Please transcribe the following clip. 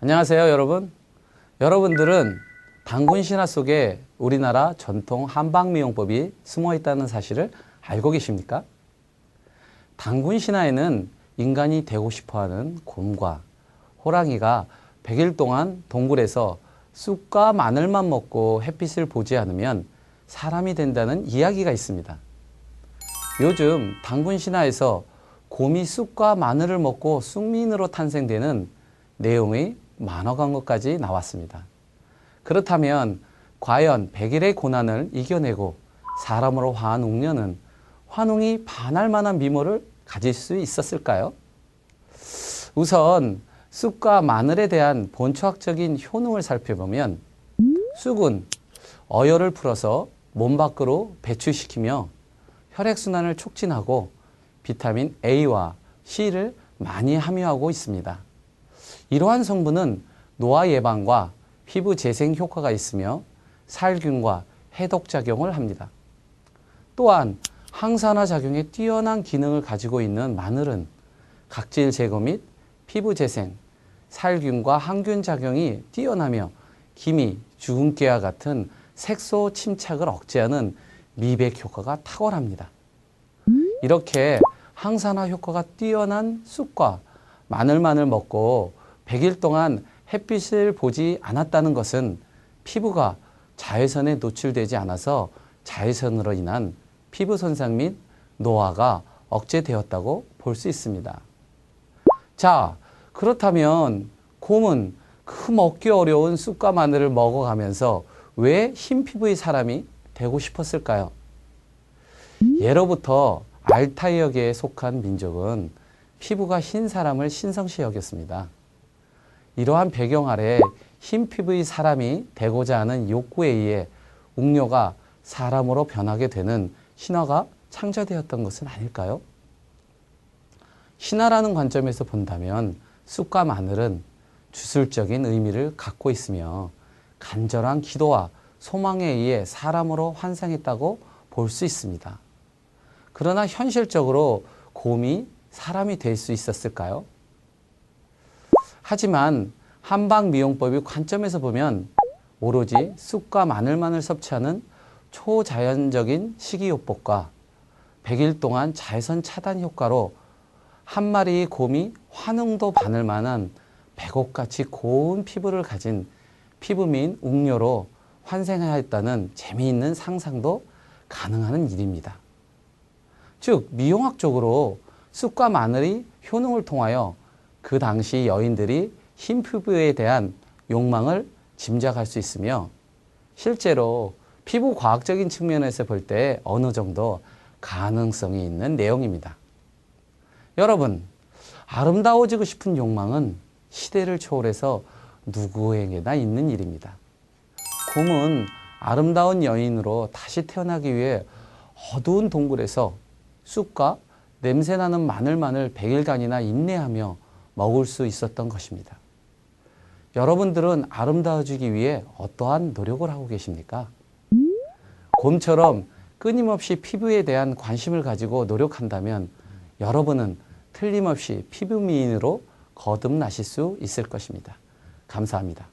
안녕하세요, 여러분. 여러분들은 당군 신화 속에 우리나라 전통 한방 미용법이 숨어 있다는 사실을 알고 계십니까? 당군 신화에는 인간이 되고 싶어 하는 곰과 호랑이가 100일 동안 동굴에서 쑥과 마늘만 먹고 햇빛을 보지 않으면 사람이 된다는 이야기가 있습니다. 요즘 당군 신화에서 곰이 쑥과 마늘을 먹고 쑥민으로 탄생되는 내용의 만화 광고까지 나왔습니다. 그렇다면 과연 100일의 고난을 이겨내고 사람으로 화한 웅녀는 환웅이 반할 만한 미모를 가질 수 있었을까요? 우선 쑥과 마늘에 대한 본초학적인 효능을 살펴보면 쑥은 어혈을 풀어서 몸 밖으로 배출시키며 혈액순환을 촉진하고 비타민 A와 C를 많이 함유하고 있습니다. 이러한 성분은 노화 예방과 피부 재생 효과가 있으며 살균과 해독 작용을 합니다. 또한 항산화 작용에 뛰어난 기능을 가지고 있는 마늘은 각질 제거 및 피부 재생, 살균과 항균 작용이 뛰어나며 기미, 주근깨와 같은 색소 침착을 억제하는 미백 효과가 탁월합니다. 이렇게 항산화 효과가 뛰어난 쑥과 마늘만을 먹고 100일 동안 햇빛을 보지 않았다는 것은 피부가 자외선에 노출되지 않아서 자외선으로 인한 피부 손상 및 노화가 억제되었다고 볼 수 있습니다. 자, 그렇다면 곰은 그 먹기 어려운 쑥과 마늘을 먹어가면서 왜 흰 피부의 사람이 되고 싶었을까요? 예로부터 알타이어계에 속한 민족은 피부가 흰 사람을 신성시 여겼습니다. 이러한 배경 아래 흰 피부의 사람이 되고자 하는 욕구에 의해 웅녀가 사람으로 변하게 되는 신화가 창조되었던 것은 아닐까요? 신화라는 관점에서 본다면 쑥과 마늘은 주술적인 의미를 갖고 있으며 간절한 기도와 소망에 의해 사람으로 환생했다고 볼 수 있습니다. 그러나 현실적으로 곰이 사람이 될 수 있었을까요? 하지만 한방 미용법의 관점에서 보면 오로지 쑥과 마늘만을 섭취하는 초자연적인 식이요법과 100일 동안 자외선 차단 효과로 한 마리의 곰이 환웅도 바늘 만한 백옥같이 고운 피부를 가진 피부미인 웅녀로 환생하였다는 재미있는 상상도 가능한 일입니다. 즉 미용학적으로 쑥과 마늘이 효능을 통하여 그 당시 여인들이 흰 피부에 대한 욕망을 짐작할 수 있으며 실제로 피부 과학적인 측면에서 볼 때 어느 정도 가능성이 있는 내용입니다. 여러분, 아름다워지고 싶은 욕망은 시대를 초월해서 누구에게나 있는 일입니다. 곰은 아름다운 여인으로 다시 태어나기 위해 어두운 동굴에서 쑥과 냄새나는 마늘만을 100일간이나 인내하며 먹을 수 있었던 것입니다. 여러분들은 아름다워지기 위해 어떠한 노력을 하고 계십니까? 곰처럼 끊임없이 피부에 대한 관심을 가지고 노력한다면 여러분은 틀림없이 피부 미인으로 거듭나실 수 있을 것입니다. 감사합니다.